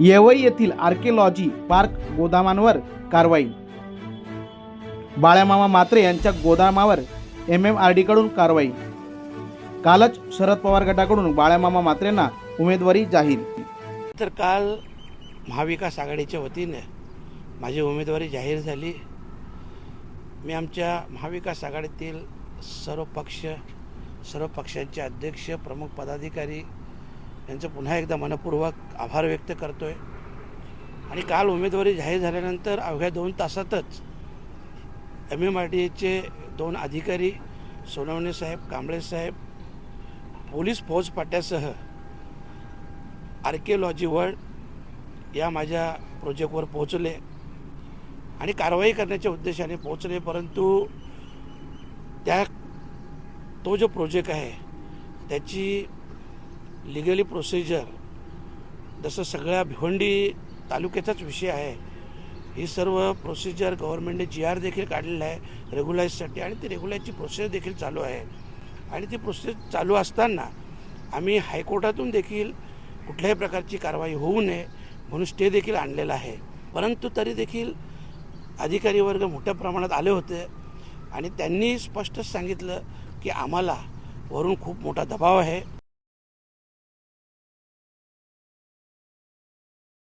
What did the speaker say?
येवई येथील archaeology park गोदामांवर कारवाई. बाळ्यामामा मात्रे यांच्या गोदामावर एम एम आर डीकडून कारवाई. कालच शरद पवार गटाकडून बाळ्यामामा मात्रेंना उमेदवारी जाहीर. तर काल महाविकास आघाडीच्या वतीने माझी उमेदवारी जाहीर झाली. मी आमच्या महाविकास आघाडीतील सर्व पक्ष सर्व पक्षांचे अध्यक्ष प्रमुख पदाधिकारी यांचं पुन्हा एकदा मनपूर्वक आभार व्यक्त करतोय. आणि काल उमेदवारी जाहीर झाल्यानंतर अवघ्या दोन तासातच एम एम आर डी एचे दोन अधिकारी सोनवणे साहेब कांबळे साहेब पोलीस फौजपाट्यासह आर्किओलॉजी वर्ल्ड या माझ्या प्रोजेक्टवर पोहोचले. आणि कारवाई करण्याच्या उद्देशाने पोहोचले परंतु त्या तो जो प्रोजेक्ट आहे त्याची लिगली प्रोसिजर जसं सगळ्या भिवंडी तालुक्याचाच विषय आहे ही सर्व प्रोसिजर गव्हर्नमेंटने जी आर देखील काढलेलं आहे रेग्युलाईजसाठी आणि ती रेग्युलाईजची प्रोसेस देखील चालू आहे. आणि ती प्रोसेस चालू असताना आम्ही हायकोर्टातून देखील कुठल्याही प्रकारची कारवाई होऊ नये म्हणून स्टे देखील आणलेला आहे. परंतु तरी देखील अधिकारी वर्ग मोठ्या प्रमाणात आले होते आणि त्यांनी स्पष्टच सांगितलं की आम्हाला वरून खूप मोठा दबाव आहे.